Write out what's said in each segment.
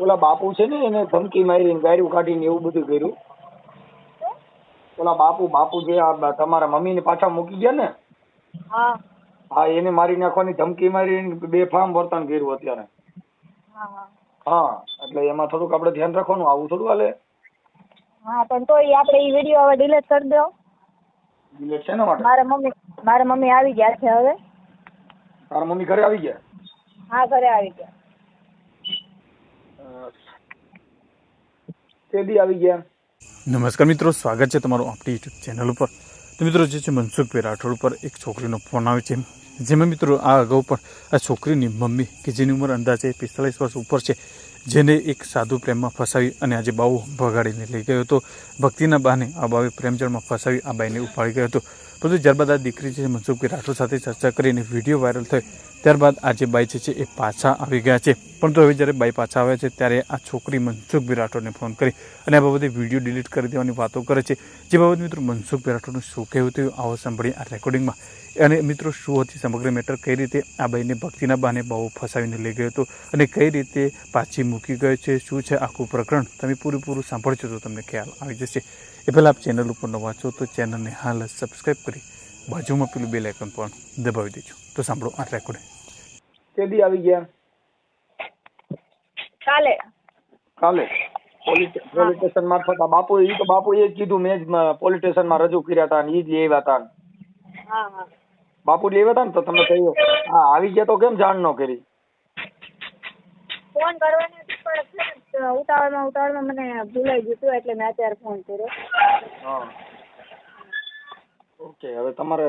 ઓલા બાપુ છે ને એને ધમકી મારી ગાડીઓ કાઢીને એવું બધું કર્યું. ઓલા બાપુ બાપુ જે આ તમારા મમ્મીને પાછા મૂકી ગયા ને? હા. એને મારી નાખવાની ધમકી મારી બે ફાર્મ વર્તન કર્યું અત્યારે. હા એટલે એમાં થોડુંક આપણે ધ્યાન રાખવાનું આવું થોડું હાલે? હા પણ તો આપણે એ વીડિયો હવે ડિલીટ કરી દો. ડિલીટ છે ને માટે? મારા મમ્મી મારા મમ્મી આવી ગયા છે હવે. તારા મમ્મી ઘરે આવી ગયા? હા ઘરે આવી ગયા. તે આવી ગયા. નમસ્કાર મિત્રો, સ્વાગત છે તમારું આપણી યુટ્યુબ ચેનલ ઉપર. તો મિત્રો, જે છે મનસુખભાઈ રાઠોડ ઉપર એક છોકરીનો ફોન આવે છે. જેમાં મિત્રો, આ અગાઉ પણ આ છોકરીની મમ્મી કે જેની ઉંમર અંદાજે પિસ્તાલીસ વર્ષ ઉપર છે, જેને એક સાધુ પ્રેમમાં ફસાવી અને આજે બાವು ભગાડીને લઈ ગયો હતો. ભક્તિના બહાને આ બાવે પ્રેમજળમાં ફસાવી આ બાઈને ઉપાડી ગયો હતો. પરંતુ ત્યારબાદ આ દીકરી છે મનસુખભાઈ રાઠોડ સાથે ચર્ચા કરીને વીડિયો વાયરલ થયો. ત્યારબાદ આ જે બાઈ છે એ પાછા આવી ગયા છે. પરંતુ હવે જ્યારે બાઈ પાછા આવ્યા છે, ત્યારે આ છોકરી મનસુખભાઈ રાઠોડને ફોન કરી અને આ બાબતે વીડિયો ડિલીટ કરી દેવાની વાતો કરે છે. જે બાબત મિત્રો મનસુખભાઈ રાઠોડનું શું કહેવું થયું આવો સાંભળી આ રેકોર્ડિંગમાં. અને મિત્રો, શું હતી સમગ્ર મેટર, કઈ રીતે આ બાઈને ભક્તિના બહાને બહુ ફસાવીને લઈ ગયો હતો અને કઈ રીતે પાછી મૂકી ગયો છે, શું છે આખું પ્રકરણ, તમે પૂરેપૂરું સાંભળજો તો તમને ખ્યાલ આવી જશે. એ પહેલાં આપ ચેનલ ઉપર નવા છો તો ચેનલને હાલ જ સબસ્ક્રાઈબ કરી બાજુમાં પેલું બેલ આઇકન પણ દબાવી દેજો. તો સાંભળો આ રેકોર્ડિંગ કેદી આવી ગયા? કાલે. કાલે? પોલીસ પોલીસ સ્ટેશન મારફત બાપુ એ તો બાપુ એ કીધું મેં જ પોલીસ સ્ટેશનમાં રજૂ કર્યા હતા ને એ જ લેવા આવ્યા હતા બાપુ લેવા હતા ને તો તમે કહ્યું હા આવી ગયા તો કેમ જાણ ન કરી? ફોન કરવાનો પણ છે ને, ઉતાવળમાં ઉતાવળમાં મને ભૂલાઈ ગયું હતું એટલે મેં અત્યારે ફોન કર્યો. હા. ઓકે હવે તમારે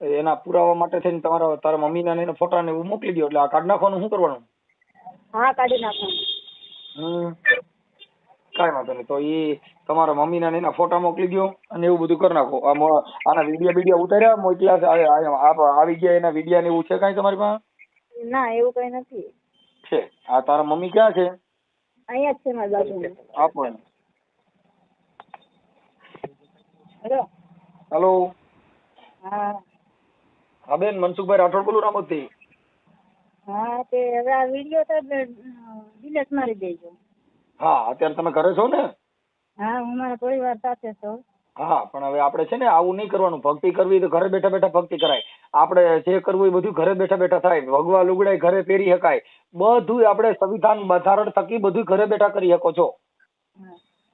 એના પુરાવા માટે થઈને તમારા તારા મમ્મીના ને એના ફોટા ને એવું મોકલી દો એટલે આ કાઢ નાખવાનું શું કરવાનું? હા કાઢી નાખવાનું. હમ. કાંઈ વાંધો નહીં તો એ તમારા મમ્મીના ને એના ફોટા મોકલી દો અને એવું બધું કરી નાખો. આના વીડિયો વીડિયો ઉતાર્યા મોકલ્યા આવી ગયા એના વિડીયા ને એવું છે કાંઈ તમારી પાસે? ના એવું કઈ નથી. છે. આ તારા મમ્મી ક્યાં છે? અહીંયા જ છે મારી બાજુમાં. આપો એને હેલો. હલો. હા. હા બેન મનસુખભાઈ રાઠોડ બોલું રામોદથી. હા તે હવે આ વીડિયો તો ડિલેટ મારી દેજો. હા અત્યારે તમે ઘરે છો ને? હા હું મારા પરિવાર સાથે છું. હા પણ હવે આપણે છે ને આવું નહીં કરવાનું. ભક્તિ કરવી તો ઘરે બેઠા બેઠા ભક્તિ કરાય. આપણે જે કરવું એ બધું ઘરે બેઠા બેઠા થાય. ભગવા લુગડાય ઘરે પહેરી શકાય. બધું આપણે સંવિધાન બંધારણ થકી બધું ઘરે બેઠા કરી શકો છો.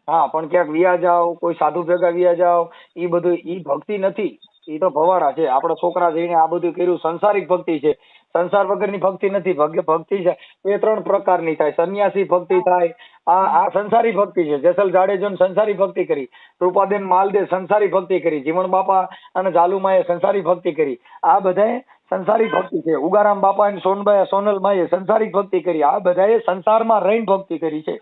હા. પણ ક્યાંક વિયા જાઓ કોઈ સાધુ ભેગા વિયા જાઓ એ બધું ઈ ભક્તિ નથી. એ તો ભવાડા છે. આપણા છોકરા જઈને આ બધું કર્યું. સંસારિક ભક્તિ છે. સંસાર વગરની ભક્તિ નથી ભક્તિ છે. એ ત્રણ પ્રકારની થાય. સંન્યાસી ભક્તિ થાય. આ આ સંસારી ભક્તિ છે. જેસલ જાડેજો સંસારી ભક્તિ કરી. રૂપાબેન માલદે સંસારી ભક્તિ કરી. જીવણ બાપા અને ઝાલુમાએ સંસારી ભક્તિ કરી. આ બધાએ સંસારી ભક્તિ છે. ઉગારામ બાપા અને સોનબાઈ સોનલમાએ સંસારી ભક્તિ કરી. આ બધાએ સંસારમાં રહીને ભક્તિ કરી છે.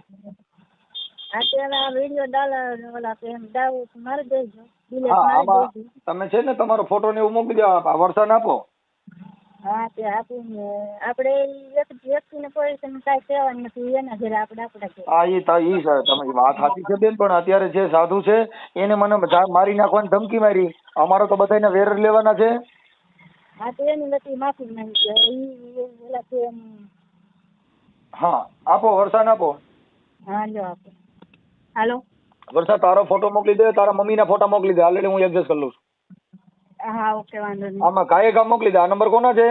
તમે છે ને તમારો ફોટો ને એવું મોકલી દો. વરસાદ આપો. હા તે આપણે એક વ્યક્તિને પોઝિશન કાંઈ કહેવાનું નથી એના ઘરે આપણે આપણે હા ઈ તા ઈ છે. તમારી વાત સાચી છે બેન પણ અત્યારે જે સાધુ છે એને મને મારી નાખવાની ધમકી મારી. અમારો તો બધાને વેર લેવાના છે. હા તો એની વતી માફી માંગી છે. ઈ છે હા આપો વરસાદ આપો. હા લ્યો આપો. હાલો. વરસાદ તારો ફોટો મોકલી દે તારા મમ્મીના ફોટા મોકલી દે. ઓલરેડી હું એડજસ્ટ કરી લઉં છું. હા ઓકે વાંધો નહીં. આમાં કામ મોકલી દે. આ નંબર કોનો છે?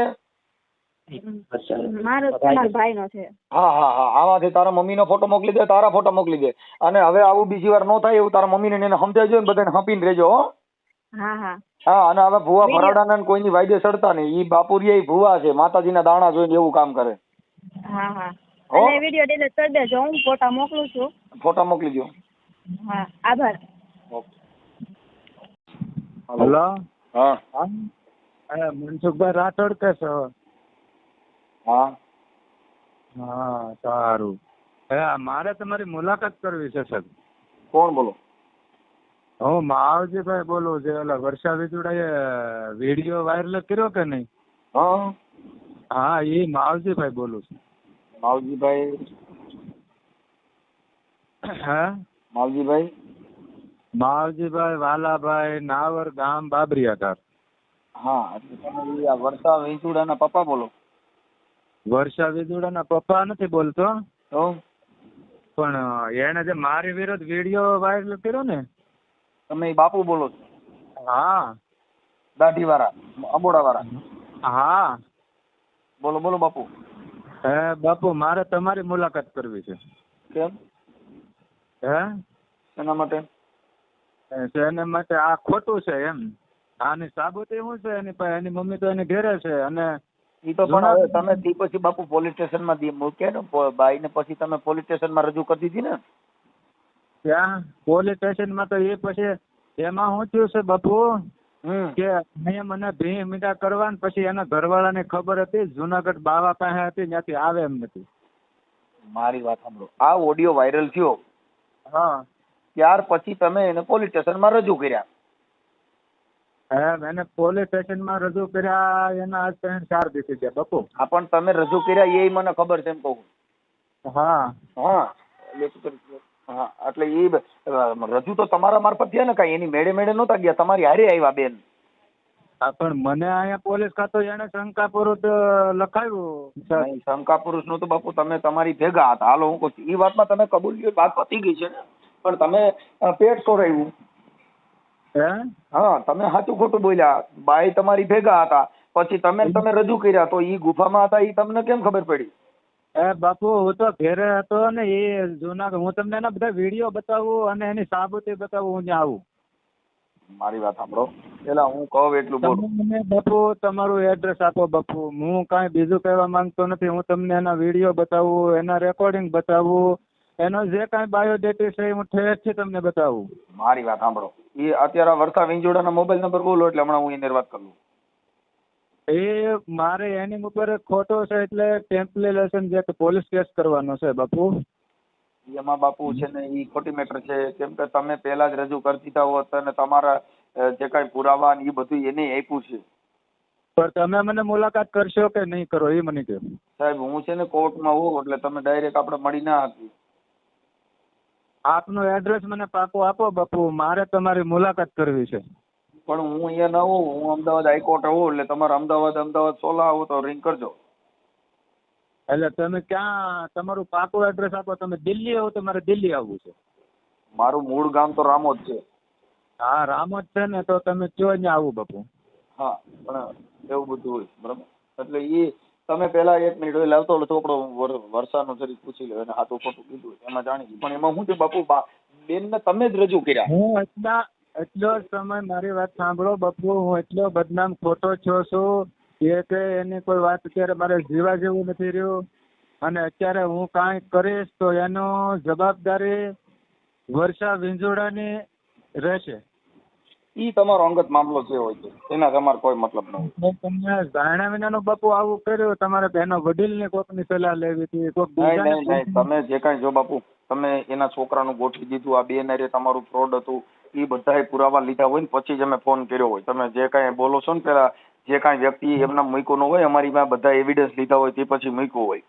મારો તમારા ભાઈનો છે. હા હા હા. આમાંથી તારા મમ્મીનો ફોટો મોકલી દે તારા ફોટો મોકલી દે. અને હવે આવું બીજી વાર ન થાય એવું તારા મમ્મીને ને એને સમજાવજો ને બધાને હંપીને રહેજો હો. હા હા. હા અને હવે ભુવા ભરાડાના ને કોઈની વાયદે સડતા નહીં. ઈ બાપુરિયા ઈ ભૂવા છે. માતાજીના દાણા જોઈને એવું કામ કરે. હા હા. અને વીડિયો ડિલીટ કરી દેજો. હું ફોટા મોકલું છું. ફોટા મોકલી દો હા આભાર. હલો હા. હા? મનસુખભાઈ રાઠોડ કે છો હા. હા સારું. મારે તમારી મુલાકાત કરવી છે સાહેબ. કોણ બોલો? હું માવજીભાઈ બોલું જે ઓલા વર્ષા વિજુડાએ વીડિયો વાયરલ કર્યો કે નહીં? હા. હા એ માવજીભાઈ બોલું છું. માવજીભાઈ. હા? માવજીભાઈ? માવજીભાઈ વાલાભાઈ નાવર ગામ બાબરિયાધાર. હા એટલે તમે આ વર્ષા વેંચુડાના પપ્પા બોલો. વર્ષા વેજુડાના પપ્પા નથી બોલતો. તો? પણ એને જે મારી વિરુદ્ધ વીડિયો વાયરલ કર્યો ને. તમે બાપુ બોલો છો? હા. દાઢી વાળા અબોડા વાળા હા. બોલો બોલો બાપુ. હે બાપુ મારે તમારી મુલાકાત કરવી છે. કેમ? હે? એના માટે? તો એને માટે આ ખોટું છે એમ. આની સાબુતી શું છે એની પાસે એની મમ્મી તો એને ઘેરે છે અને એ તો પણ હવે તમે તી પછી બાપુ પોલીસ સ્ટેશનમાં દી મૂકે ને બાઈ ને પછી તમે પોલીસ સ્ટેશનમાં રજૂ કરી દીધી ને? ત્યાં પોલીસ સ્ટેશનમાં તો એ પછી એમાં શું થયું છે બાપુ? કે અહીંયા મને ભી મીઠા કરવા ને પછી એના ઘરવાળાને ખબર હતી જુનાગઢ બાવા પાસે હતી ત્યાંથી આવે એમ નથી. મારી વાત સાંભળો. આ ઓડિયો વાયરલ થયો. હા. ત્યાર પછી તમે એને પોલીસ સ્ટેશનમાં રજૂ કર્યા. એને પોલીસ સ્ટેશનમાં રજૂ કર્યા એના આજ ત્રણ ચાર દિવસે છે બાપુ. હા પણ તમે રજૂ કર્યા એ મને ખબર છે એમ કહું હા. હા હા એટલે એ રજૂ તો તમારા મારફત થયા ને કાંઈ? એની મેળે મેળે નહોતા ગયા? તમારી હારે આવ્યા બેન. હા પણ મને અહીંયા પોલીસ ખાતો એને લખાયું સર. નહીં, શંકા પુરુષનું તો બાપુ તમે તમારી ભેગા હતા. હાલો હું કહું છું એ વાતમાં તમે કબૂલ વાત પતી ગઈ છે પણ તમે પેટ સોરાયું હે? હા તમે સાચું ખોટું બોલ્યા. બાઈ તમારી ભેગા હતા. પછી તમે તમે રજૂ કર્યા તો ઈ ગુફામાં હતા ઈ તમને કેમ ખબર પડી? એ બાપુ હું તો ઘેરે હતો ને એ જુનાગઢ. હું તમને એના બધા વીડિયો બતાવું અને એની સાબુતી બતાવું હું ત્યાં આવું. મારી વાત સાંભળો. પેલા હું કહું એટલું બોલું. મને બાપુ તમારું એડ્રેસ આપો બાપુ. હું કાંઈ બીજું કહેવા માંગતો નથી. હું તમને એના વીડિયો બતાવું એના રેકોર્ડિંગ બતાવું એનો જે કાંઈ બાયોડેટી છે એ હું ઠેરથી તમને બતાવું. મારી વાત સાંભળો. એ અત્યારે વર્ષા વિંજોડાના મોબાઈલ નંબર બોલો એટલે હમણાં હું એની વાત કરું. એ મારે એની ઉપર ખોટો છે એટલે ટેમ્પલેશન જે પોલીસ કેસ કરવાનો છે બાપુ. એમાં બાપુ છે ને ઈ ખોટી મેટર છે. કેમ કે તમે પહેલા જ રજૂ કરી દીધા હોત અને તમારા જે કાંઈ પુરાવા ઈ બધું એને આપ્યું છે. પણ તમે મને મુલાકાત કરશો કે નહીં કરો એ મને કહો. સાહેબ હું છે ને કોર્ટમાં હોઉં એટલે તમે ડાયરેક્ટ આપણે મળી ના હતી આપનું એડ્રેસ મને પાકો આપો બાપુ મારે તમારી મુલાકાત કરવી છે. પણ હું અહીંયા ન હોઉં હું અમદાવાદ હાઈકોર્ટ હોઉં એટલે તમારે અમદાવાદ અમદાવાદ સોલા આવો તો રિંગ કરજો. એટલે તમે ક્યાં તમારું પાકું એડ્રેસ આપો તમે દિલ્હી આવો તો મારે દિલ્હી આવવું છે. મારું મૂળ ગામ તો રામોદ છે. હા રામોદ છે ને તો તમે કયો અહીંયા આવું બાપુ. હા પણ એવું બધું હોય બરાબર? એટલે એ તમે પેલા એક મિનિટ લાવતો ઓલો ચોપડો વર- વર્ષાનો જરીક પૂછી લો, એને હાથું ખોટું કીધું એમાં જાણી પણ એમાં હું છે બાપુ બેન ને તમે જ રજૂ કર્યા. હું એટલા, એટલો સમય મારી વાત સાંભળો બાપુ, હું એટલો બદનામ ખોટો છો છું એ કે એની કોઈ વાત અત્યારે મારે જીવા જેવું નથી રહ્યું. અને અત્યારે હું કાંઈ કરીશ તો એનો જવાબદારી વર્ષા વિંજોડાની રહેશે. ઈ તમારો અંગત મામલો જે હોય છે એના તમારે કોઈ મતલબ ન હોય. તમને જાણ્યા વિનાનો બાપુ આવું કર્યું તમારે એનો કોકની સલાહ લેવી હતી કોક નહીં નહીં તમે જે કાંઈ જો બાપુ તમે એના છોકરાનું ગોઠવી દીધું આ બે રે તમારું ફ્રોડ હતું એ બધાય પુરાવા લીધા હોય ને પછી જ અમે ફોન કર્યો હોય. તમે જે કાંઈ બોલો છો ને પેલા જે કાંઈ વ્યક્તિ એમના મૂક્યો ન હોય અમારી પાસે બધા એવિડન્સ લીધા હોય તે પછી મૂક્યો હોય.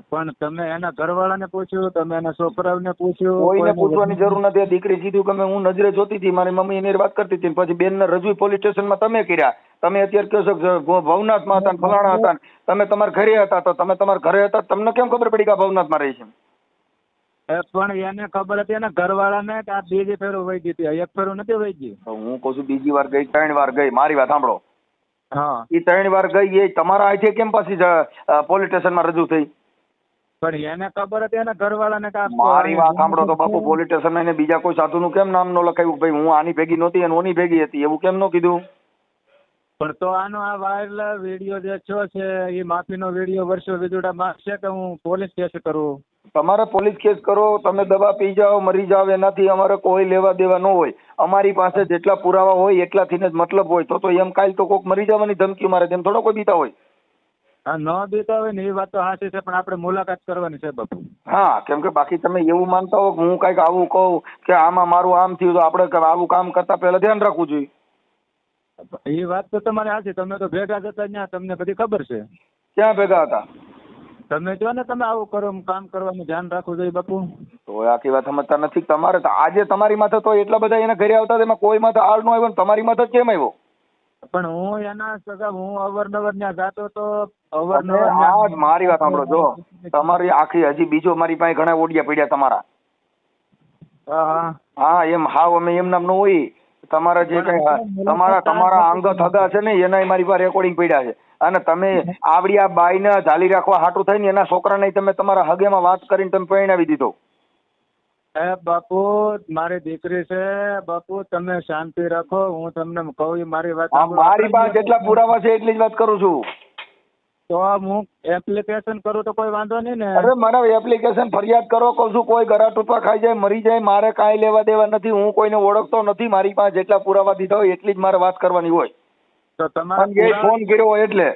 પણ તમે એના ઘરવાળાને પૂછ્યું તમે એના છોકરાઓને પૂછ્યું કોઈને પૂછવાની જરૂર નથી. દીકરી કીધું કે હું નજરે જોતી હતી મારી મમ્મી એની વાત કરતી હતી પછી બેનને રજૂ પોલીસ સ્ટેશનમાં તમે કર્યા. તમે અત્યારે કહો છો ભવનાથમાં હતા ફલાણા હતા તમે તમારા ઘરે હતા તો તમે તમારા ઘરે હતા તમને કેમ ખબર પડી કે ભવનાથ ભવનાથમાં રહી છે પણ એને ખબર હતી એના ઘરવાળાને કે આ બીજી ફેરો વહી ગઈ હતી. એક ફેરો નથી વહી ગઈ હું કહું છું બીજી વાર ગઈ ત્રણ વાર ગઈ. મારી વાત સાંભળો. હા. એ ત્રણ વાર ગઈ એ તમારા હાથે કેમ પાછી પોલીસ સ્ટેશનમાં રજૂ થઈ? પણ એને ખબર હતી એના ઘરવાળાને કે મારી વાત સાંભળો તો બાપુ પોલીસ સ્ટેશન એને બીજા કોઈ સાધુનું કેમ નામ ન લખાયું? ભાઈ હું આની ભેગી નહોતી અને ઓની ભેગી હતી. એવું કેમ ન કીધું? પણ તો આનો આ વાયરલ વીડિયો જે છો છે એ માફીનો વીડિયો વર્ષો વિદુડા માગશે કે હું પોલીસ કેસ કરું? તમારે પોલીસ કેસ કરો તમે દવા પી જાઓ મરી જાઓ એનાથી અમારે કોઈ લેવા દેવા ન હોય. અમારી પાસે જેટલા પુરાવા હોય એટલાથી જ મતલબ હોય. તો તો એમ કાલ તો કોક મરી જવાની ધમકી મારે તેમ થોડો કોઈ બીતા હોય? હા ન દેતા હોય ને એ વાત તો હાસી છે પણ આપણે મુલાકાત કરવાની છે બાપુ. હા કેમ કે બાકી તમે એવું માનતા હો હું કંઈક આવું કહું કે આમાં મારું આમ થયું તો આપણે આવું કામ કરતા પહેલા ધ્યાન રાખવું જોઈએ. એ વાત તો તમારે સાચી તમે તો ભેગા જતા ત્યાં તમને બધી ખબર છે. ક્યાં ભેગા હતા? તમે જો ને તમે આવું કરો કામ કરવાનું ધ્યાન રાખવું જોઈએ બાપુ. તો આખી વાત સમજતા નથી તમારે તો આજે તમારી માથે તો એટલા બધા એના ઘરે આવતા એમાં કોઈ માથે આળ નો આવ્યો તમારી માથે કેમ આવ્યો? પણ હું એના સગા હું અવારનવાર ત્યાં જાતો તો અવારનવાર મારી વાત સાંભળો જો તમારી આખી હજી બીજો મારી પાસે ઘણા ઓડિયા પડ્યા તમારા. હા એમ હાવ અમે એમ નામ ન હોય. તમારા જે કઈ તમારા તમારા અંગત હગા છે ને એના મારી પાસે રેકોર્ડિંગ પડ્યા છે. અને તમે આવડી આ બાઈને ઝાલી રાખવા હાટું થઈને એના છોકરાને તમે તમારા હગેમાં વાત કરીને તમે પરણાવી દીધો. એ બાપુ મારી દીકરી છે બાપુ તમે શાંતિ રાખો હું તમને કહું મારી વાત મારી પાસે જેટલા પુરાવા છે એટલી જ વાત કરું છું. તો હું એપ્લિકેશન કરું તો કોઈ વાંધો નહીં ને. અરે મને એપ્લિકેશન ફરિયાદ કરો કહું છું કોઈ ગરા ટૂંપા ખાઈ જાય મરી જાય મારે કાંઈ લેવા દેવા નથી હું કોઈને ઓળખતો નથી મારી પાસે જેટલા પુરાવા દીધા હોય એટલી જ મારે વાત કરવાની હોય. તો તમારા ફોન કર્યો હોય એટલે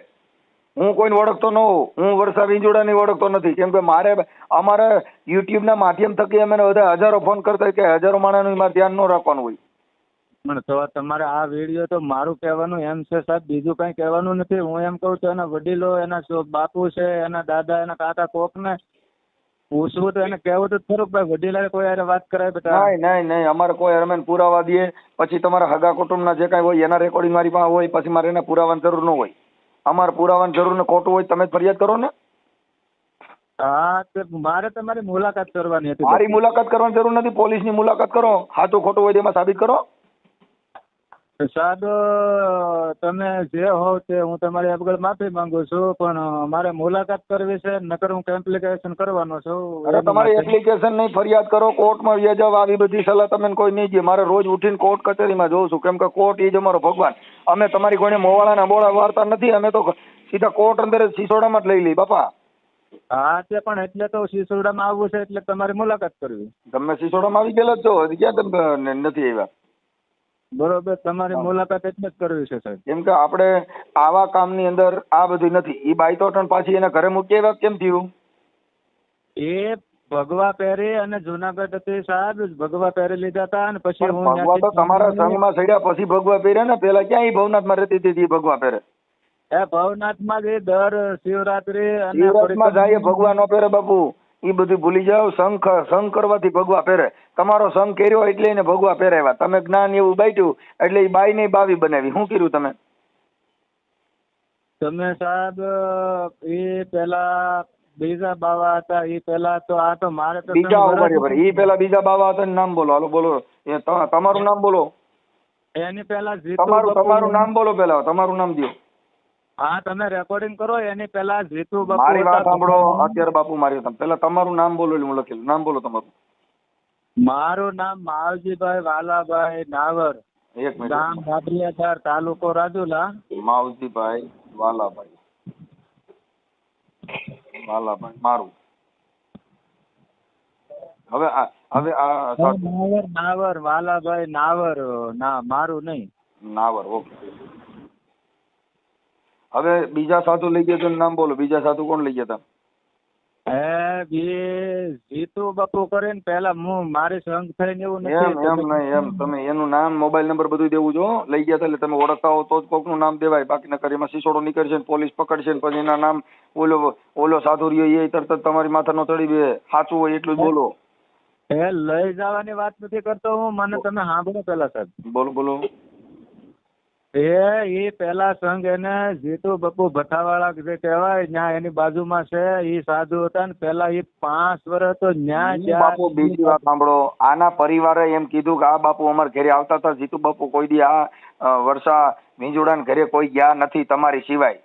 હું કોઈને ઓળખતો ન હોઉં હું વર્ષા ની ઓળખતો નથી કેમ કે મારે અમારા યુટ્યુબ ના માધ્યમ થકી અમે બધા હજારો ફોન કરતા કે હજારો માણસનું મારે ધ્યાન ન રાખવાનું હોય. પણ તો તમારે આ વીડિયો તો મારું કહેવાનું એમ છે સાહેબ. બીજું કઈ કહેવાનું નથી. હું એમ કહું છું એના વડીલો એના બાપુ છે એના દાદા એના કાકા કોક ને પૂછવું તો એને કહેવું તો ખરું ભાઈ વડીલાએ કોઈ હારે વાત કરાય બેટા. નહીં નહીં નહીં. અમારે કોઈ અરમેન પુરાવા દે પછી તમારા હગા કુટુંબના જે કાંઈ હોય એના રેકોર્ડિંગ મારી પાસે હોય પછી મારે એના પુરાવાની જરૂર ન હોય. અમારે પુરાવાની જરૂર ને ખોટું હોય તમે ફરિયાદ કરો ને. હા તે મારે તમારી મુલાકાત કરવાની હતી. મારી મુલાકાત કરવાની જરૂર નથી. પોલીસની મુલાકાત કરો. હાથું ખોટું હોય તેમાં સાબિત કરો. સાહેબ તમે જે હો તે હું તમારી આગળ માફી માંગુ છું પણ મારે મુલાકાત કરવી છે નકર હું એપ્લિકેશન કરવાનો છું. અરે તમારી એપ્લિકેશન નહીં ફરિયાદ કરો કોર્ટમાં વ્યાજાવ આવી બધી સલાહ તમે કોઈ નહીં દે. મારે રોજ ઉઠીને કોર્ટ કચેરીમાં જોઉં છું. કેમ કે કોર્ટ એ જ અમારો ભગવાન. અમે તમારી કોઈને મોવાળાના બોળા વાર્તા નથી અમે તો સીધા કોર્ટ અંદર સિસોડામાં જ લઈ લઈ બાપા. હા તે પણ એટલે તો સિસોડામાં આવવું છે એટલે તમારી મુલાકાત કરવી. તમે સિસોડામાં આવી ગયેલા જ છો હજી ક્યાં તમે નથી આવ્યા. બરોબર તમારી મુલાકાત એટલે જ કરવી છે સાહેબ. કેમ કે આપણે આવા કામની અંદર આ બધું નથી. એ બાઈ તો પાછી એના ઘરે મૂકી આવ્યા કેમ થયું? એ ભગવા પહેરી અને જુનાગઢ હતી સાહેબ ભગવા પહેરી લીધા હતા અને પછી હું ભગવા તો તમારા સંઘમાં સડ્યા પછી ભગવા પહેરે ને? પેલા ક્યાં ઈ ભવનાથમાં રહેતી હતી ઈ ભગવા પહેરે? એ ભવનાથમાં જે દર શિવરાત્રી અને શિવરાત્રીમાં જાય એ ભગવા ન પહેરે બાપુ. ઈ બધું ભૂલી જાઓ સંઘ સંઘ કરવાથી ભગવા પહેરે. તમારો સંઘ કર્યો એટલે એને ભગવા પહેરાવ્યા. તમે જ્ઞાન એવું બાટ્યું એટલે એ બાઈ ને બાવી બનાવી. શું કર્યું તમે? તમે સાહેબ એ પેલા બીજા બાવા હતા એ પેલા તો આ તો મારે તો બીજા બરાબર એ પેલા બીજા બાવા હતા નામ બોલો. હાલો બોલો. એ તમારું નામ બોલો. એની પેલા તમારું તમારું નામ બોલો પેલા. તમારું નામ દો હા તમે રેકોર્ડિંગ કરો એની પેલા જીતુ બાપુ મારી વાત સાંભળો અત્યારે બાપુ મારી વાત. પેલા તમારું નામ બોલો એટલે હું લખેલું નામ બોલો તમારું. મારું નામ માવજીભાઈ વાલાભાઈ નાવર એક મિનિટ. ગામ બાબરિયાધાર તાલુકો રાજુલા. માવજીભાઈ વાલાભાઈ. વાલાભાઈ મારું. હવે આ હવે આ નાવર નાવર વાલાભાઈ નાવર ના મારું નહીં. નાવર ઓકે. હવે બીજા સાધુ લઈ ગયા તો નામ બોલો. બીજા સાધુ કોણ લઈ ગયા હતા જીતુ બાપુ કરીને પેલા હું મારી સંગ થઈને એવું એમ એમ નહીં એમ. તમે એનું નામ મોબાઈલ નંબર બધું દેવું જો. લઈ ગયા એટલે તમે ઓળખતા હો તો જ કોકનું નામ દેવાય. બાકી નકર એમાં સિસોડો નીકળશે ને પોલીસ પકડશે ને પછી એના નામ ઓલો ઓલો સાધુ રહ્યો એ તરત જ તમારી માથા નો ચડી બે સાચું હોય એટલું જ બોલો. એ લઈ જવાની વાત નથી કરતો હું. મને તમે સાંભળો પેલા સાહેબ. બોલો બોલો. એ એ પેલા સંઘ એને જીતુ બપુ ભથ્થાવાળા જે કહેવાય ત્યાં એની બાજુમાં છે એ સાધુ હતા ને પેલા એ પાંચ વર્ષ તો ન્યા બાપુ બીજી વાત સાંભળો આના પરિવારે એમ કીધું કે આ બાપુ અમાર ઘરે આવતા હતા જીતુ બાપુ કોઈ દી આ વર્ષા વિંજોડાના ઘરે કોઈ ગયા નથી તમારી સિવાય.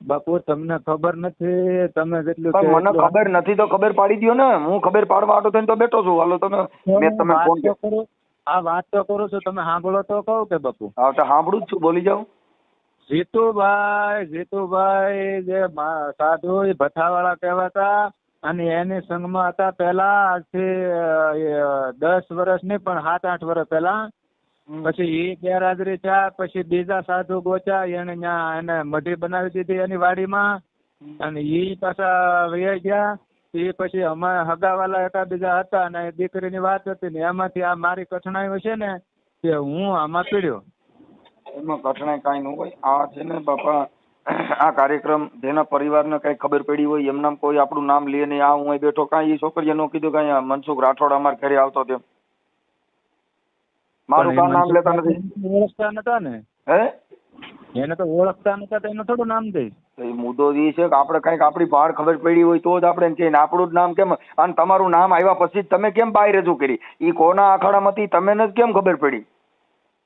બાપુ તમને ખબર નથી તમે જેટલું મને ખબર નથી તો ખબર પાડી દો ને હું ખબર પાડવા આટો થઈને તો બેઠો છું. હાલો તમે મેં તમે ફોન તો કરું. આ વાત તો કરું છું તમે સાંભળો તો કહું કે બાપુ? હા તો સાંભળું જ છું બોલી જાઓ. જીતુભાઈ જીતુભાઈ જે સાધુ ભથ્થાવાળા કહેવાતા અને એની સંઘમાં હતા પેલા આજથી દસ વર્ષ નહીં પણ સાત આઠ વર્ષ પેલા પછી એ ગેરહાજરી થયા પછી બીજા સાધુ ગોચ્યા એને ત્યાં એને મઢી બનાવી દીધી એની વાડીમાં. અને એ પાછા વહી ગયા. એ પછી અમે હગાવાલા એકા બીજા હતા અને એ દીકરીની વાત હતી ને એમાંથી આ મારી કઠણાઈઓ છે ને કે હું આમાં પીડ્યો. એમાં કઠણાઈ કાંઈ ન હોય. આ છે ને બાપા આ કાર્યક્રમ જેના પરિવારને કઈ ખબર પડી હોય એમનામ કોઈ આપણું નામ લે નહીં આ હું અહીં બેઠો કાંઈ એ છોકરીએ નો કીધું કાંઈ મનસુખ રાઠોડ અમારે ઘરે આવતો તેમ મારું કામ નામ લેતા નથી. ઓળખતા નતા ને? હે? એને તો ઓળખતા નતા તો એનું થોડું નામ દે. એ મુદ્દો એ છે કે આપણે કંઈક આપણી બહાર ખબર પડી હોય તો જ આપણે એમ કહીએ આપણું જ નામ કેમ? અને તમારું નામ આવ્યા પછી તમે કેમ બહાર રજૂ કરી? એ કોના આખાડામાંથી તમને જ કેમ ખબર પડી?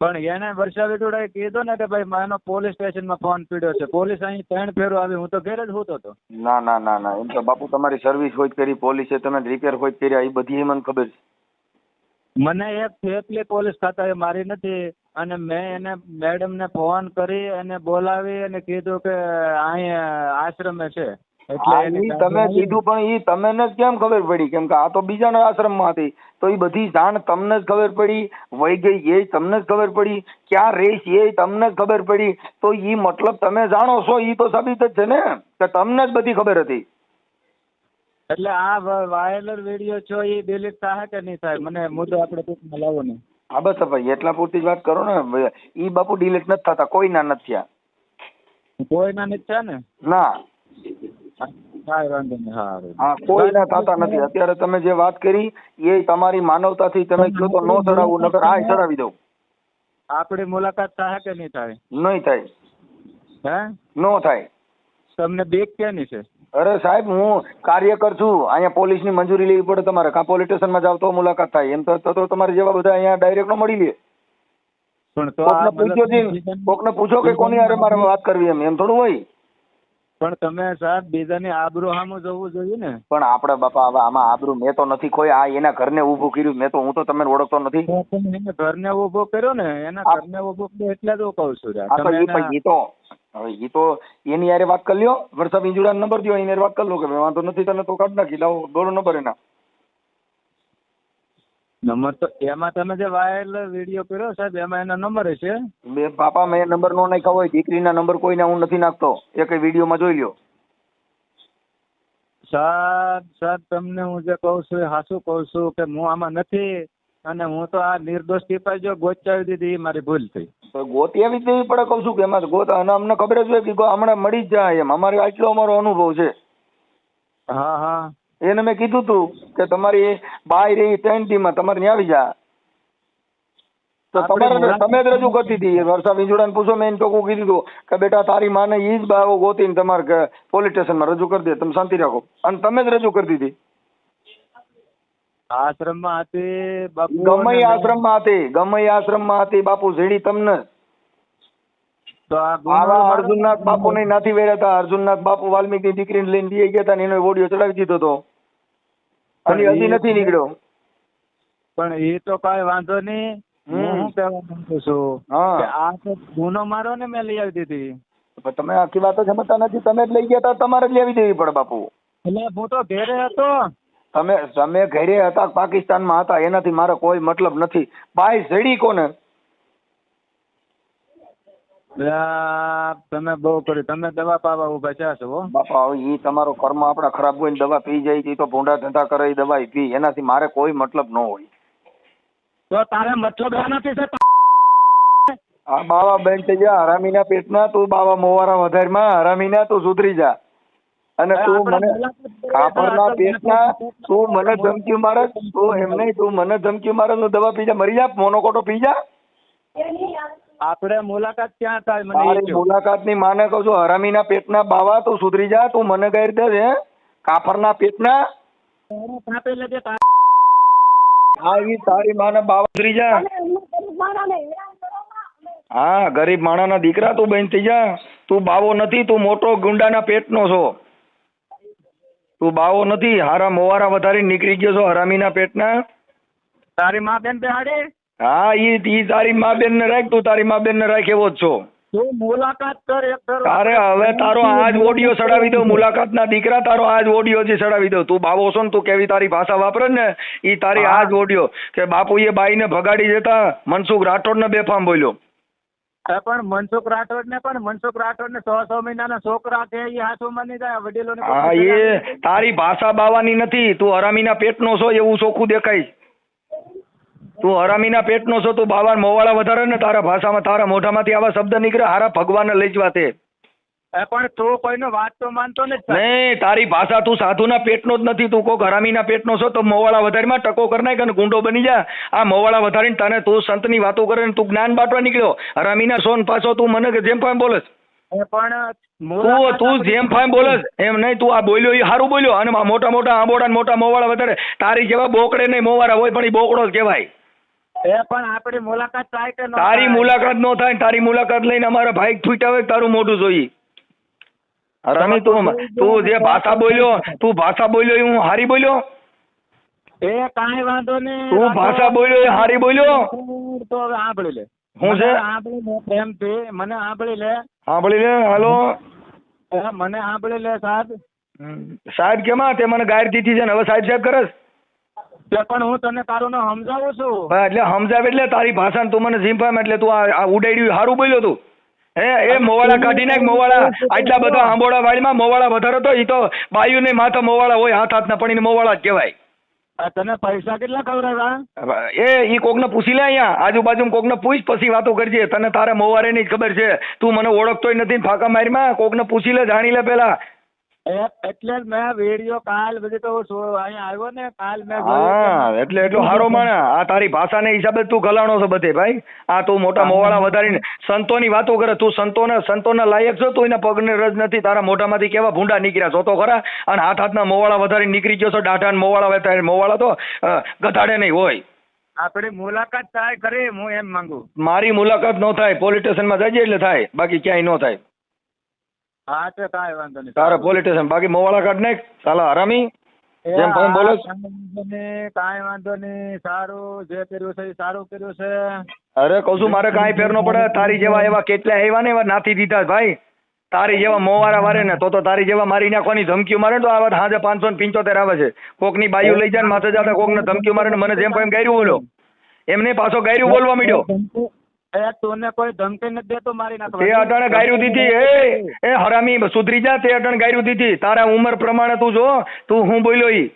પણ એને વર્ષા વિટોડાએ કીધું ને કે ભાઈ માનો પોલીસ સ્ટેશનમાં ફોન પીડ્યો છે. પોલીસ અહીં ત્રણ ફેરો આવી હું તો ઘેર જ હોતો હતો. ના ના ના ના. એમ તો બાપુ તમારી સર્વિસ હોય જ કરી પોલીસે તમે રિપેર હોય જ કર્યા એ બધી મને ખબર છે. મને એક થેપલી પોલીસ ખાતાએ મારી નથી અને મેં એને મેડમને ફોન કરી અને બોલાવી અને કીધું કે અહીંયા આશ્રમે છે. એટલે તમે કીધું પણ એ તમે જ કેમ ખબર પડી? કેમ કે આ તો બીજાના આશ્રમમાં હતી તો એ બધી જાણ તમને જ ખબર પડી વહી ગઈ એ તમને જ ખબર પડી ક્યાં રેસ એ તમને જ ખબર પડી. તો ઈ મતલબ તમે જાણો છો એ તો સાબિત જ છે ને? કે તમને જ બધી ખબર હતી. એટલે આ વાયરલ વીડિયો છો એ ડિલીટ થાય કે નહીં થાય મને મુદ્દો આપણે ટૂંકમાં લાવો ને. હા બસ ભાઈ એટલા પૂરતી જ વાત કરો ને ઈ બાપુ ડિલીટ નથી થતા કોઈના નથી થયા. કોઈના નથી થયા ને? ના. કાંઈ વાંધો નહીં સારું હા કોઈના થતા નથી. અત્યારે તમે જે વાત કરી એ તમારી માનવતાથી તમે કહો તો નો ચડાવવું નકર આ ચડાવી દઉં. આપણી મુલાકાત થાય કે નહીં થાય? નહીં થાય. હે? નો થાય. તમને બીક કેની છે? અરે સાહેબ હું કાર્યકર છું. અહીંયા પોલીસની મંજૂરી લેવી પડે તમારે. કાં પોલીસ સ્ટેશનમાં જાવ તો મુલાકાત થાય. એમ તો તો તમારે જેવા બધા અહીંયા ડાયરેક્ટ નો મળી લે. પણ તો આ કોકને પૂછો કોકને પૂછો કે કોની અરે મારે વાત કરવી એમ. એમ થોડું હોય. પણ તમે સાહેબ બીજાની આબરૂ સામે જવું જોઈએ ને. પણ આપણે બાપા હવે આમાં આબરૂ મેં તો નથી કોઈ આ એના ઘરને ઊભું કર્યું મેં તો હું તો તમને ઓળખતો નથી. તમે એને ઘરને ઊભો કર્યો ને એના ઘરને ઊભો કર્યો એટલે જ હું કહું છું યાર. તો તમે હવે એ તો એની યારે વાત કરી લ્યો વરસાદ ઇન્જુડા નંબર દો એની વાત કરી લો કે વાંધો નથી તને તો કાઢ નાખી લાવો બોલો નંબર એના. નંબર તો એમાં તમે જે વાયરલ વીડિયો કર્યો સાહેબ એમાં એના નંબર હશે? બે પાપા મેં નંબર નો નાખ્યા હોય દીકરીના નંબર કોઈના હું નથી નાખતો. એક વિડીયોમાં જોઈ લ્યો. સાહેબ સાહેબ તમને હું જે કહું છું એ સાચું કહું છું કે હું આમાં નથી અને હું તો આ નિર્દોષ સિપાઈ જો ગોચાવી દીધી એ મારી ભૂલ થઈ. તો ગોતી દેવી પડે કહું છું કે એમાં ગોત અને અમને ખબર જ હોય કે હમણાં મળી જ જાય એમ. અમારે આટલો અમારો અનુભવ છે. હા હા. એને મેં કીધું તું કે તમારી બાય રહી ત્રણ ટીમમાં તમારે ત્યાં આવી જા. તો તમારે તમે જ રજૂ કરતી હતી. વર્ષા વિંજોડાને પૂછો મેં એને ટોકું કીધું હતું કે બેટા તારી માને ઈ જ બાવો ગોતીને તમારે પોલીસ સ્ટેશનમાં રજૂ કરી દે તમે શાંતિ રાખો. અને તમે જ રજૂ કરી દીધી આશ્રમમાં હતી બાપુ ગમે અને એ આશ્રમમાં હતી ગમે એ આશ્રમમાં હતી બાપુ ઝેડી તમને. આવા અર્જુનનાથ બાપુ ને નથી વેર્યા હતા. અર્જુનનાથ બાપુ વાલ્મીકી દીકરીને લઈને લઈ ગયા હતા ને એનો ઓડિયો ચડાવી દીધો હતો. અને એ હજી નથી નીકળ્યો. પણ એ તો કઈ વાંધો નહીં. હું. શું કહેવા માંગુ છું? હા. કે આ તો ગુનો મારો ને મેં લઈ આવી દીધી. પણ તમે આખી વાતો સમજતા નથી. તમે જ લઈ ગયા હતા તમારે જ લેવી દેવી પડે બાપુ. એટલે હું તો ઘેરે હતો. તમે તમે ઘરે હતા પાકિસ્તાનમાં હતા. એનાથી મારો કોઈ મતલબ નથી. બાય ઝડી કોને? તમે બહુ કર્યું તમે દવા પાવા ઊભા છે છો હો. બાપા હવે ઈ તમારો કર્મ આપણા ખરાબ હોય ને દવા પી જાય તો ભૂંડા ધંધા કરે એ દવા પી એનાથી મારે કોઈ મતલબ ન હોય. તો તારે મતલબ નથી છે આ બાવા બેન થઈ જા હરામીના પેટના તું બાવા મોવારા વધારમાં હરામીના તું સુધરી જા. અને તું મને કાપડના પેટના તું મને ધમકી મારે તું એમ નહીં તું મને ધમકી મારે તું દવા પી જા મરી જા મોનોકોટો પી જા. આપણે મુલાકાત ક્યાં થાય મને મુલાકાતની માને કહું છું હરામીના પેટના બાવા તું સુધરી જા તું મને ગેર દે છે કાપરના પેટના. આવી તારી માને બાવા સુધરી જા. હા ગરીબ માણાના દીકરા તું બેન થઈ જા. તું બાવો નથી તું મોટો ગુંડાના પેટનો છો. તું બાવો નથી હારા મોવારા વધારી નીકળી ગયો છો હરામીના પેટના. તારી માં બેન બેહાડી? હા ઈ ઈ તારી મા બેન ને રાખ તું તારી મા બેન ને રાખ એવો જ છો. તું મુલાકાત કર એક તારે હવે તારો આજ ઓડિયો ચડાવી દઉં મુલાકાતના દીકરા તારો આજ ઓડિયો જે ચડાવી દઉં. તું બાવો છો ને તું કેવી તારી ભાષા વાપરે ને ઈ તારી. આજ ઓડિયો કે બાપુએ બાઈને ભગાડી જતા મનસુખ રાઠોડ ને બેફામ બોલ્યો. પણ મનસુખ રાઠોડ ને પણ મનસુખ રાઠોડ ને સો સો મહિનાના છોકરા છે એ હાથું માની જાય વડીલો હા એ તારી ભાષા બાવાની નથી તું હરામીના પેટનો છો એવું ચોખ્ખું દેખાય તું હરામીના પેટનો છો તું બાવાન મોવાળા વધારે ને તારા ભાષામાં તારા મોઢામાંથી આવા શબ્દ નીકળે હારા ભગવાનને લઈ જવા તે. પણ તું કોઈનો વાત તો માનતો નથી સાહેબ. નહીં તારી ભાષા તું સાધુના પેટનો જ નથી તું કોક હરામીના પેટનો છો તો મોવાળા વધારીમાં ટકો કરી નાખ અને ગુંડો બની જા. આ મોવાળા વધારીને તને તું સંતની વાતો કરે ને તું જ્ઞાન બાટવા નીકળ્યો. હરામીના સોન પાછો તું મને કે જેમ ફામ બોલસ. પણ તું તું જેમ ફામ બોલસ. એમ નહીં તું આ બોલ્યો એ સારું બોલ્યો. અને મોટા મોટા આંબોડા ને મોટા મોવાળા વધારે. તારી જેવા બોકડે નહીં મોવાળા હોય પણ એ બોકડો જ કહેવાય. એ પણ આપણી મુલાકાત થાય કે તારી મુલાકાત નો થાય તારી મુલાકાત લઈને અમારા ભાઈ ફૂટ્યા તારું મોઢું જોઈએ. રમી તું તું જે ભાષા બોલ્યો તું ભાષા બોલ્યો એ હું હારી બોલ્યો? એ કાંઈ વાંધો નહીં તું ભાષા બોલ્યો એ હારી બોલ્યો? તો હવે સાંભળી લે. હું છે? સાંભળી લે પ્રેમથી મને સાંભળી લે. સાંભળી લે હાલો. એ મને સાંભળી લે સાહેબ. સાહેબ કેમાં તે મને ગાયર દીધી છે ને હવે સાહેબ સાહેબ કરસ પણ હું તને તારું ના સમજાવું છું. હા, એટલે સમજાવે એટલે તારી ભાષા તું મને ઝીંપામ એટલે તું આ ઉડાડ્યું સારું બોલ્યો તું. હે એ મોવાળા કાઢી નાખ મોવાળા. આટલા બધા આંબોડા વાળીમાં મોવાળા વધારે તો એ તો બાયુ ને માથા મોવાળા હોય હાથ હાથના પડીને મોવાળા જ કહેવાય. તને પૈસા કેટલા ખવડાવ્યા? એ ઈ કોકને પૂછી લે અહીંયા. આજુબાજુ કોકને પૂછ પછી વાતો કરજે. તને તારે મોવારે ની જ ખબર છે. તું મને ઓળખતોય નથી ને ફાકા મારીમાં. કોકને પૂછી લે જાણી લે પેલા. એટલે મેં વીડિયો કાલ બધી તો અહીંયા આવ્યો ને કાલ મેં હા એટલે એટલો સારો માણે આ તારી ભાષાને હિસાબે તું ગલાણો છે બધે ભાઈ. આ તું મોટા મોવાળા વધારીને સંતોની વાતો કરે. તું સંતોને સંતોના લાયક છો? તું એના પગને રજ નથી. તારા મોઢામાંથી કેવા ભૂંડા નીકળ્યા? છો તો ખરા? અને હાથ હાથના મોવાળા વધારીને નીકળી ગયો છો? ને મોવાળા વધારે મોવાળા તો ગધાડે નહીં હોય. આપણી મુલાકાત થાય કરે હું એમ માંગુ. મારી મુલાકાત ન થાય. પોલીસ સ્ટેશનમાં જજે એટલે થાય. બાકી ક્યાંય ન થાય. હા તે કાંઈ વાંધો નહીં. તારે પોલીસ બાકી મોવાળા કાઢ નાખ સાલા હરામી. જેમ તમે બોલો કાંઈ વાંધો નહીં, સારું જે કર્યું છે એ સારું કર્યું છે. અરે કહું છું મારે કાંઈ ફેર ન પડે. તારી જેવા એવા કેટલા એવા ને એવા નાથી દીધા ભાઈ. તારી જેવા મોવારા વારે ને તો તો તારી જેવા મારી નાખવાની ધમકીઓ મારે તો આવા હાજે પાંચસો ને પંચોતેર આવે છે. કોકની બાયુ લઈ જાય ને માથે જતા કોકને ધમકીઓ મારે ને મને જેમ એમ ગાયરું બોલો. એમને પાછો ગાયરું બોલવા માંડ્યો. તુને કોઈ ધમકી નથી દેતો મારી તે નાખવાની ગાયરું દીધી એ એ હરામી સુધરી જા તે અટાણે ગાયરું દીધી તારા ઉંમર પ્રમાણે તું જો તું હું બોલ્યો ઈ.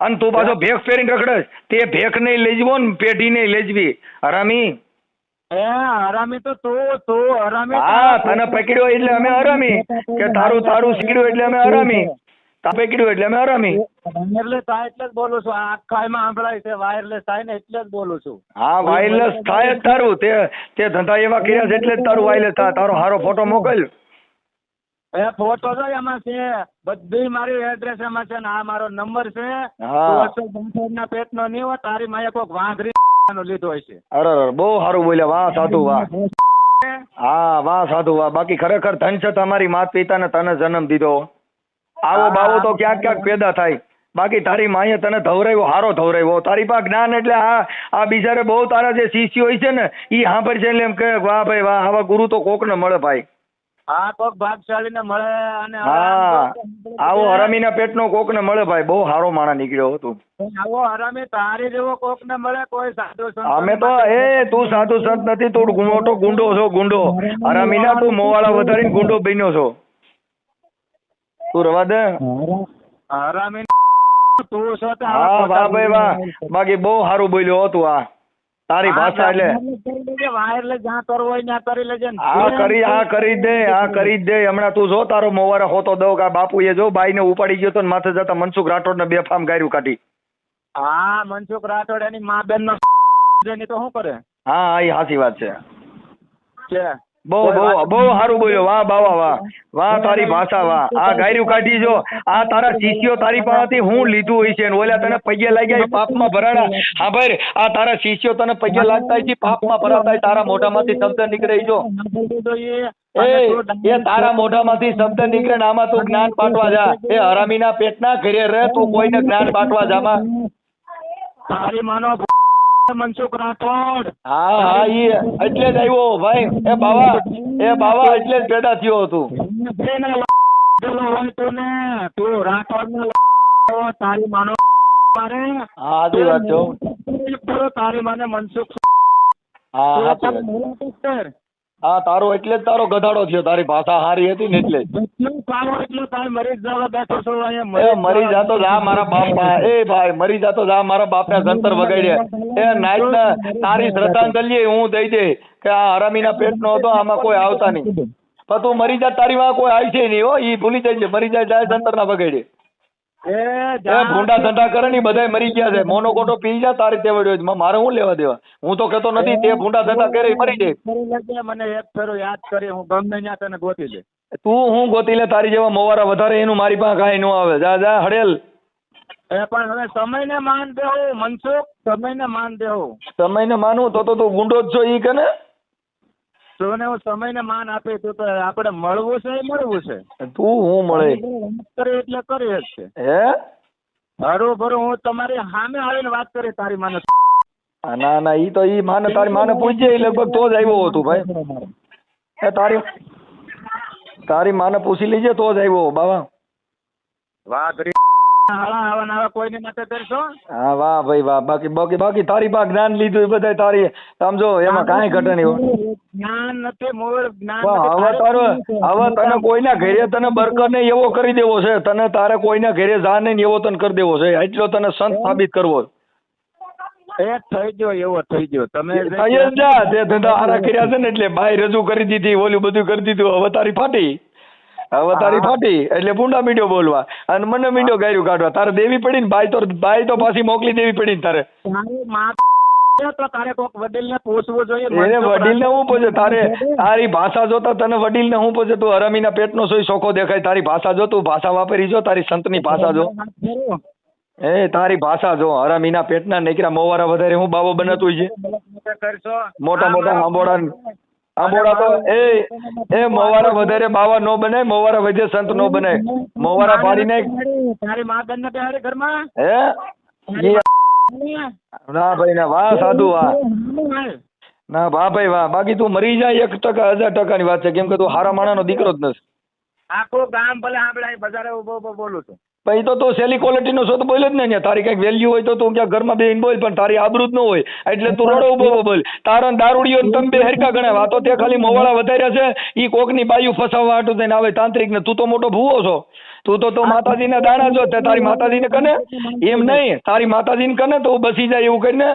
અને તું પાછો ભેખ પહેરીને રખડસ તે ભેખ નહીં લેજવો ને પેઢી નહીં લેજવી. હરામી. હરામી તો તો તું હરામી હા તને પકડ્યો એટલે અમે હરામી. કે તારું તારું શીખડ્યું એટલે અમે હરામી. તા કીધું એટલે અમે હરામી. વાયરલેસ થાય એટલે જ બોલું છું. આખા એમાં સંભળાય છે વાયરલેસ થાય ને એટલે જ બોલું છું. હા વાયરલેસ થાય જ તારું. તે તે ધંધા એવા કર્યા છે એટલે જ તારું વાયરલેસ થાય. તારો હારો ફોટો મોકલ. એ ફોટો તો એમાં છે બધી મારી એડ્રેસ એમાં છે ને આ મારો નંબર છે. ના પેટ નો નહીં હોય તારી માએ કોઈક વાંઘરી નો લીધો હોય છે અરે અરે બહુ સારું બોલ્યા. વાહ સાધુ વાહ. હા વાહ સાધુ વાહ. બાકી ખરેખર ધન છે તમારી માત પિતાને તને જન્મ દીધો. આવો બાવો તો ક્યાંક ક્યાંક પેદા થાય. બાકી તારી માએ તને ધવરાવ્યો હારો ધવરાવ્યો. તારી પાસે જ્ઞાન એટલે આ આ બિચારે બહુ તારા જે શિષ્ય હોય છે ને એ સાંભળ છે એટલે એમ કહે વાહ ભાઈ વાહ આવા ગુરુ તો કોકને મળે ભાઈ. કોક ભાગશાળી ને મળે અને હા આવો હરામીના પેટનો કોકને મળે ભાઈ. બહુ હારો માણા નીકળ્યો હતો આવો હરામી તારી જેવો કોક ને મળે કોઈ સાધુ સંત અમે તો એ તું સાધુ સંત નથી તું મોટો ગુંડો છો ગુંડો. હરામીના તું મોવાળા વધારીને ગુંડો બન્યો છો. તું રવા દે. હરામી તું છો તે હા વાહ ભાઈ વાહ. બાકી બહુ સારું બોલ્યો હતું આ. તારી ભાષા એટલે વાયરલેસ જ્યાં કરવો હોય ત્યાં કરી લેજે ને. આ કરી આ કરી દે આ કરી દે. હમણાં તું જો તારો મોવારે હોતો દઉં કે બાપુ એ જો બાઈને ઉપાડી ગયો તો ને માથે જતા મનસુખ રાઠોડને બે ફામ ગાર્યું કાઢી. હા મનસુખ રાઠોડ એની મા બેન નો તો શું કરે? હા હા એ સાચી વાત છે. છે. બહુ બહુ બહુ સારું બોલ્યો. વાહ બાવા વાહ. વાહ તારી ભાષા વાહ. આ ગાયરું કાઢી જો. આ તારા શિષ્યો તારી પાસેથી હું લીધું હોય છે ઓલા તને પગે લાગ્યા એ પાપમાં ભરાણા. હા ભાઈ આ તારા શિષ્યો તને પગે લાગતા છે પાપમાં ભરાતા તારા મોઢામાંથી શબ્દ નીકળે જો. એ એ તારા મોઢામાંથી શબ્દ નીકળે ને આમાં તું જ્ઞાન પાટવા જા. એ હરામીના પેટના ઘરે રહે તું કોઈને જ્ઞાન પાટવા જામાં. તારી માનો મનસુખ રાઠોડ. હા હા ઈ એટલે જ આવ્યો ભાઈ. એ બાવા એ બાવા એટલે જ પેદા થયો હતું. તું રાઠોડ ને તારી માનો મારે. હા સાચી વાત છે તારી માને મનસુખ હા સાચી વાત. હા તારો એટલે જ તારો ગધાડો થયો. તારી ભાષા સારી હતી ને એટલે. જેટલું ખાવો એટલું તારે મરી જ બેઠો છો અહીંયા. મરી જાતો જા મારા બાપા. એ ભાઈ મરી જાતો જા મારા બાપના જંતર વગાડ્યા. એ નાઈટના તારી શ્રદ્ધાંજલિ હું દઈ દે કે આ હરામીના પેટનો હતો આમાં કોઈ આવતા નહીં. પણ તું મરી જા તારી માં કોઈ આવી છે નહીં. હો ઈ ભૂલી જાય છે. મરી જાય જાય સંતર ના બગાડે એ એ જા- ભૂંડા ધંધા કરે ને બધા મરી ગયા છે. મોનો કોટો પી જા તારી તેવડ્યો છે મારે શું લેવા દેવા? હું તો કહેતો નથી તે ભૂંડા ધંધા કરે મરી જાય. મને એક ફેરો યાદ કરી હું ગમે ત્યાં તને ગોતી લે. તું હું ગોતી લે તારી જેવા મોવારા વધારે એનું મારી પાસે કાંઈ ન આવે. જા જા હડેલ. એ પણ હવે સમયને માન દેવો મનસુખ સમયને માન દેવો. સમયને માનું તો તો તું ગુંડો જ છો ઈ કે ને? હું સમયને માન આપે તો આપણે મળવું છે એ મળવું છે. તું હું મળે? કરી એટલે કરે જ છે. હે? હરું ભરું હું તમારી સામે આવીને વાત કરી તારી માને. ના ના ઈ તો ઈ માને તારી માને પૂછજે લગભગ તો જ આવ્યો હતું ભાઈ. એ તારી તારી માને પૂછી લીજે તો જ આવ્યો બાવા. વાત હાલા આવા ને કોઈને માટે કરશો? હા વાહ ભાઈ વાહ. બાકી બાકી બાકી તારી પાસે જ્ઞાન લીધું એ બધા તારી સમજો એમાં કાંઈ ઘટે નહીં જ્ઞાન નથી મૂળ જ્ઞાન હવે તને કોઈના ઘરે તને બરકર નહીં એવો કરી દેવો છે. તને તારે કોઈના ઘરે જા નહીં ને એવો તને કરી દેવો છે. એટલો તને સંત સાબિત કરવો એ થઈ ગયો એવો થઈ ગયો. તમે થઈ જ જા તે ધંધા હારા કર્યા છે ને એટલે ભાઈ રજૂ કરી દીધી ઓલું બધું કરી દીધું. હવે તારી ફાટી. હવે તારી ફાટી એટલે પૂંડા મીંડો બોલવા. અને મને મીંડો ગાયરું કાઢવા. તારે દેવી પડી ને બાઈ તો બાઈ તો પાછી મોકલી દેવી પડી ને તારે તારી ભાષા જોતા તને વડીલને હું પૂછે તું હરામીના પેટનો સોય સોખો દેખાય તારી ભાષા જો તું ભાષા વાપરી જો તારી સંતની ભાષા જો. એ તારી ભાષા જો હરામીના પેટના નેકરા મોવારા વધારે હું બાબો બનતું છે. મોટા મોટા આંબોડા આંબોડા તો એ એ મોવારા વધારે બાવા નો બનાય મોવારા વધે સંત નો બનાય મોવારા ફાડી નાખ તારે માં બેન ને ઘરમાં હે ના ભાઈ ના વાહ સાધુ વાહ. ના વાહ ભાઈ વાહ. બાકી તું મરી જાય એક ટકા હજાર ટકાની વાત છે. કેમ કે તું હારા માણાનો દીકરો જ નથી. આખું ગામ ભલે આપણે બજારે ઊભો ઊભો બોલું છું. પછી તો તું સેલી ક્વોલિટીનો છો તો બોલે જ ને. તારી કંઈક વેલ્યુ હોય તો તું ક્યાં ઘરમાં બેહીને બોલ, પણ તારી આબરૂ જ ન હોય. એટલે તું રડો ઊભો બોલ. તારણ દારૂડીઓ તમે બે હરકા ગણાય. તો તે ખાલી મોવાળા વધાર્યા છે. એ કોકની બાયુ ફસાવવા હાટું થઈને આવે. તાંત્રિક ને તું તો મોટો ભૂવો છો. તું તો તો માતાજીને દાણા જો તે તારી માતાજીને કને? એમ નહીં તારી માતાજીને કને તો બસી જાય એવું કરીને?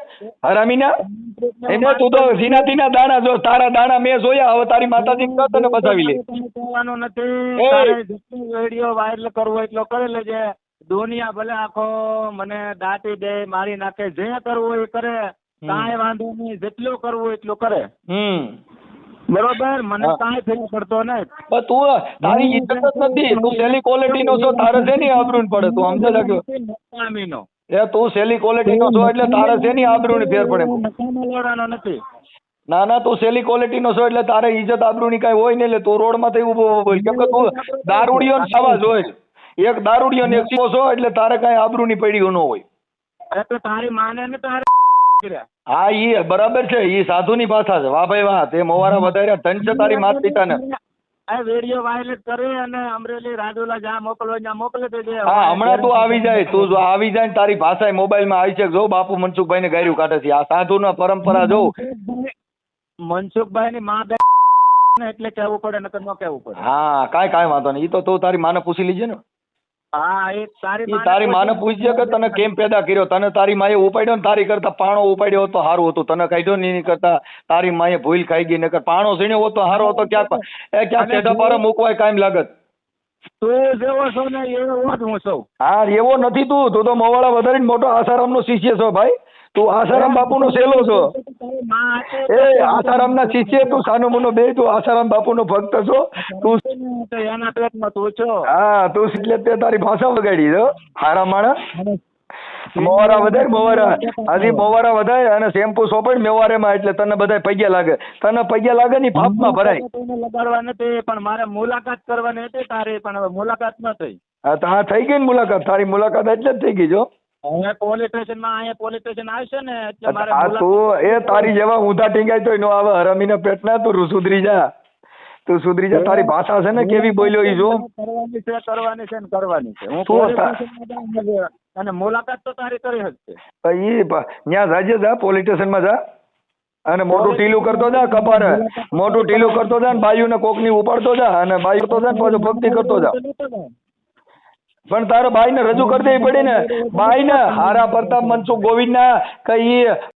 હરામીના? એને તું તો ઝીનાતીના દાણા જો તારા દાણા મેં જોયા હવે તારી માતાજીને કહો તને બચાવી લે. કહેવાનું નથી! વીડિયો વાયરલ કરવો એટલો કરી લેજે દુનિયા ભલે આખો મને દાટી દે મારી નાખે જે કરવું એ! કરે કાંઈ વાંધો નહીં જેટલું કરવું એટલું કરે હમ. બરોબર? મને કાંઈ ફેર પડતો પણ તું તારી ઇજ્જત જ નથી. તું સેલી ક્વોલિટીનો છો તારે શેની આબરૂ પડે તું સમજે લાગ્યો? એ તું સેલી ક્વોલિટીનો છો એટલે તારે શેની આબરૂની ફેર પડે. નકામો નથી. ના ના તું સેલી ક્વોલિટીનો છો એટલે તારે ઇજ્જત આબરૂની કઈ હોય ને એટલે તું રોડમાંથી ઊભો બોલ. કેમ કે તું દારૂડિયો ને સવા હોય એક દારૂડિયો ને એક છો એટલે તારે કઈ આબરૂ ની પડ્યું ન હોય તારી માને ને તારે. હા ઈ બરાબર છે. ઈ સાધુની ભાષા છે. વાહ ભાઈ વાહ. તે મોવારા વધાર્યા ધન તારી માત પિતાને. આ વીડિયો વાયલેટ કરે અને અમરેલી રાજુલા જ્યાં મોકલવા ત્યાં મોકલી દેજે હા હમણાં તું આવી જાય. તું જો આવી જાય ને તારી ભાષા મોબાઈલમાં આવી છે. જો બાપુ મનસુખભાઈ ને ગાયરું કાઢે છે. આ સાધુના પરંપરા જો. મનસુખભાઈ ની માં બે એટલે કેવું પડે નકર ન કેવું પડે. હા કાંઈ કાંઈ વાંધો નહીં. ઈ તો તું તારી માને પૂછી લીજે ને. હા એ તારી તારી માને પૂછજે કે તને કેમ પેદા કર્યો? તને તારી માએ ઉપાડ્યો ને તારી કરતા પાણો ઉપાડ્યો હોત તો સારું હતું. તને કાઢ્યો નહીં એની કરતા તારી માએ ભૂલ ખાઈ ગઈ નકર પાણો સીણ્યો હોત તો સારો હતો. ક્યાંક એ ક્યાંક ટેઢા પર મૂકવાય કાયમ લાગત. તું જેવો છો ને એવો જ હું છું. હા એવો નથી તું. તું તો મોવાળા વધારીને મોટો આસારામનો શિષ્ય છો ભાઈ. તું આસારામ બાપુનો સેલો છો. માં એ આસારામના શિષ્ય તું સાનો મુનો બે તું આસારામ બાપુનો ભક્ત છો. તું એના પેટમાં તું છો હા તું એટલે તે તારી ભાષા વગાડી છો હારા માણસ. મોવારા વધારે મોવારા હજી મોવારા વધારે અને શેમ્પુ સોંપે મેવારે માં એટલે તને બધા પૈયા લાગે. તને પૈયા લાગે ની પાપમાં ભરાય. લગાડવા નથી પણ મારે મુલાકાત કરવાની હતી તારી પણ હવે મુલાકાત ન થઈ. હા તો હા થઈ ગઈ ને મુલાકાત. તારી મુલાકાત એટલે જ થઈ ગઈ જો. હવે પોલીસ સ્ટેશનમાં અહીંયા પોલીસ સ્ટેશન આવશે ને એટલે મારે આ તું એ તારી જેવા ઊંધા ટીંગાય તો એનો આવે હરામીને પેટ ના તું સુધરી જા. તું સુધરી જા તારી ભાષા છે ને કેવી બોલ્યો ઈ જો. કરવાની છે કરવાની છે ને કરવાની છે. હું પોલીસ ને અને મુલાકાત તો તારી કરી શકશે ઈ ત્યાં જાજે જા પોલીસ સ્ટેશનમાં જા. અને મોટું ટીલું કરતો જા કપારે. મોટું ટીલું કરતો જા ને કોકની ઉપાડતો જા અને બાયુ કરતો જા ને પાછો ભક્તિ કરતો જા. પણ તારે બાઈને રજૂ કરી દેવી પડી ને બાઈને હારા પ્રતાપ મનસુખ ગોવિંદના ના ઈ